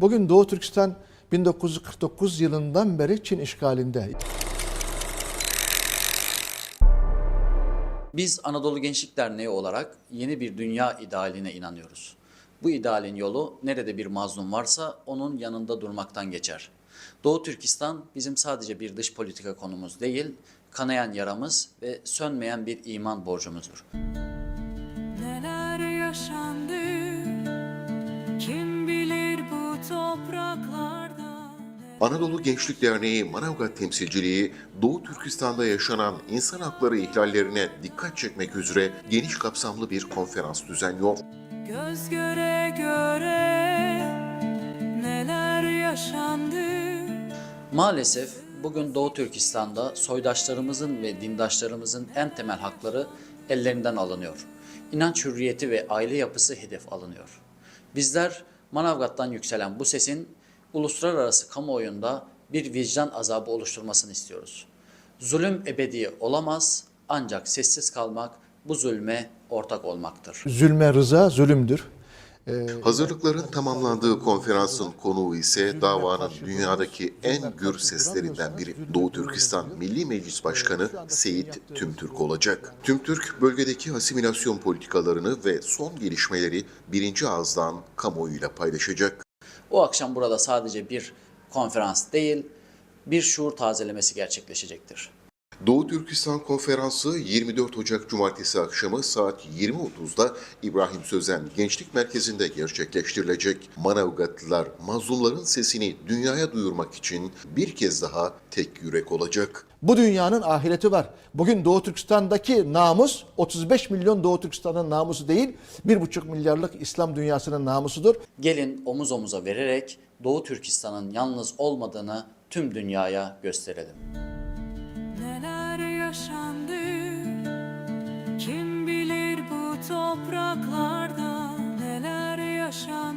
Bugün Doğu Türkistan 1949 yılından beri Çin işgalinde. Biz Anadolu Gençlik Derneği olarak yeni bir dünya idealine inanıyoruz. Bu idealin yolu nerede bir mazlum varsa onun yanında durmaktan geçer. Doğu Türkistan bizim sadece bir dış politika konumuz değil, kanayan yaramız ve sönmeyen bir iman borcumuzdur. Neler yaşandı Anadolu Gençlik Derneği Manavgat Temsilciliği, Doğu Türkistan'da yaşanan insan hakları ihlallerine dikkat çekmek üzere geniş kapsamlı bir konferans düzenliyor. Göz göre göre Neler yaşandı Maalesef bugün Doğu Türkistan'da soydaşlarımızın ve dindaşlarımızın en temel hakları ellerinden alınıyor. İnanç hürriyeti ve aile yapısı hedef alınıyor. Bizler Manavgat'tan yükselen bu sesin uluslararası kamuoyunda bir vicdan azabı oluşturmasını istiyoruz. Zulüm ebedi olamaz ancak sessiz kalmak bu zulme ortak olmaktır. Zulme rıza zulümdür. Ee, Hazırlıkların tamamlandığı konferansın konuğu ise davanın dünyadaki en gür seslerinden biri. Doğu Türkistan Milli Meclis Başkanı Seyit Tümtürk olacak. Tümtürk bölgedeki asimilasyon politikalarını ve son gelişmeleri birinci ağızdan kamuoyuyla paylaşacak. O akşam burada sadece bir konferans değil, bir şuur tazelemesi gerçekleşecektir. Doğu Türkistan Konferansı 24 Ocak Cumartesi akşamı saat 20.30'da İbrahim Sözen Gençlik Merkezi'nde gerçekleştirilecek. Manavgatlılar mazlumların sesini dünyaya duyurmak için bir kez daha tek yürek olacak. Bu dünyanın ahireti var. Bugün Doğu Türkistan'daki namus 35 milyon Doğu Türkistan'ın namusu değil, 1,5 milyarlık İslam dünyasının namusudur. Gelin omuz omuza vererek Doğu Türkistan'ın yalnız olmadığını tüm dünyaya gösterelim. Topraklarda Neler yaşandı